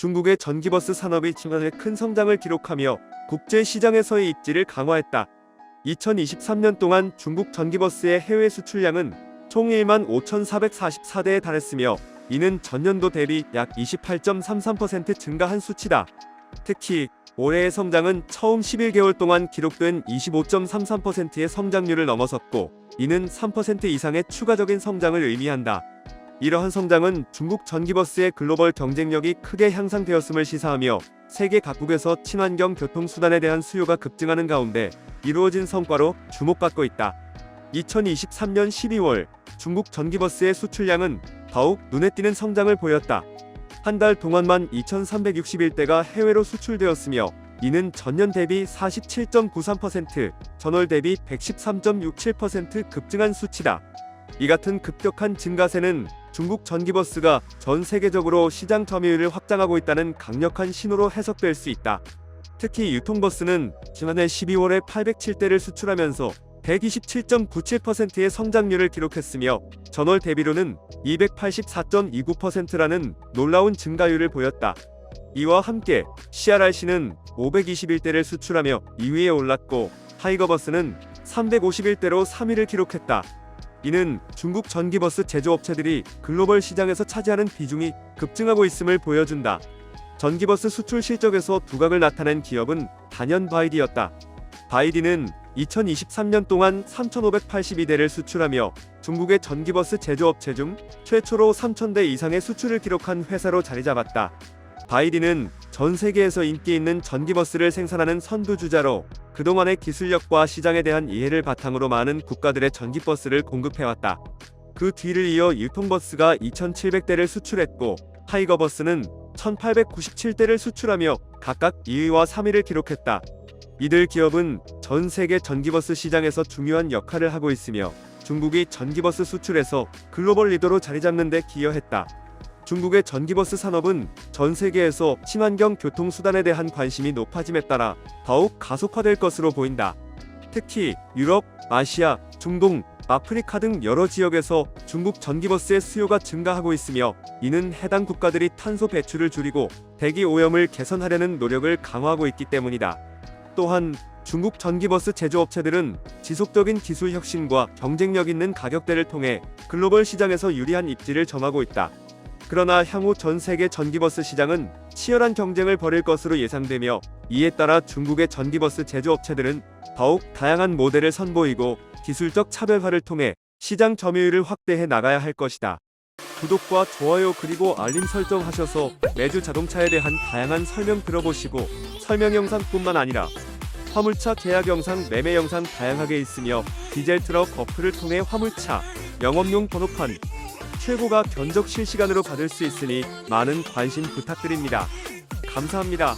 중국의 전기버스 산업이 지난해 큰 성장을 기록하며 국제 시장에서의 입지를 강화했다. 2023년 동안 중국 전기버스의 해외 수출량은 총 1만 5,444대에 달했으며 이는 전년도 대비 약 28.33% 증가한 수치다. 특히 올해의 성장은 처음 11개월 동안 기록된 25.33%의 성장률을 넘어섰고 이는 3% 이상의 추가적인 성장을 의미한다. 이러한 성장은 중국 전기버스의 글로벌 경쟁력이 크게 향상되었음을 시사하며 세계 각국에서 친환경 교통수단에 대한 수요가 급증하는 가운데 이루어진 성과로 주목받고 있다. 2023년 12월 중국 전기버스의 수출량은 더욱 눈에 띄는 성장을 보였다. 한 달 동안만 2,361대가 해외로 수출되었으며 이는 전년 대비 47.93%, 전월 대비 113.67% 급증한 수치다. 이 같은 급격한 증가세는 중국 전기버스가 전 세계적으로 시장 점유율을 확장하고 있다는 강력한 신호로 해석될 수 있다. 특히 유통버스는 지난해 12월에 807대를 수출하면서 127.97%의 성장률을 기록했으며 전월 대비로는 284.29%라는 놀라운 증가율을 보였다. 이와 함께 CRRC는 521대를 수출하며 2위에 올랐고 타이거버스는 351대로 3위를 기록했다. 이는 중국 전기버스 제조업체들이 글로벌 시장에서 차지하는 비중이 급증하고 있음을 보여준다. 전기버스 수출 실적에서 두각을 나타낸 기업은 단연 바이디였다. 바이디는 2023년 동안 3,582대를 수출하며 중국의 전기버스 제조업체 중 최초로 3,000대 이상의 수출을 기록한 회사로 자리 잡았다. 바이디는 전 세계에서 인기 있는 전기버스를 생산하는 선두주자로 그동안의 기술력과 시장에 대한 이해를 바탕으로 많은 국가들의 전기버스를 공급해왔다. 그 뒤를 이어 유통버스가 2,700대를 수출했고 타이거버스는 1,897대를 수출하며 각각 2위와 3위를 기록했다. 이들 기업은 전 세계 전기버스 시장에서 중요한 역할을 하고 있으며 중국이 전기버스 수출에서 글로벌 리더로 자리 잡는 데 기여했다. 중국의 전기버스 산업은 전 세계에서 친환경 교통수단에 대한 관심이 높아짐에 따라 더욱 가속화될 것으로 보인다. 특히 유럽, 아시아, 중동, 아프리카 등 여러 지역에서 중국 전기버스의 수요가 증가하고 있으며 이는 해당 국가들이 탄소 배출을 줄이고 대기 오염을 개선하려는 노력을 강화하고 있기 때문이다. 또한 중국 전기버스 제조업체들은 지속적인 기술 혁신과 경쟁력 있는 가격대를 통해 글로벌 시장에서 유리한 입지를 점하고 있다. 그러나 향후 전 세계 전기버스 시장은 치열한 경쟁을 벌일 것으로 예상되며 이에 따라 중국의 전기버스 제조업체들은 더욱 다양한 모델을 선보이고 기술적 차별화를 통해 시장 점유율을 확대해 나가야 할 것이다. 구독과 좋아요 그리고 알림 설정하셔서 매주 자동차에 대한 다양한 설명 들어보시고 설명 영상뿐만 아니라 화물차 계약 영상, 매매 영상 다양하게 있으며 디젤 트럭 어플을 통해 화물차, 영업용 번호판, 최고가 견적 실시간으로 받을 수 있으니 많은 관심 부탁드립니다. 감사합니다.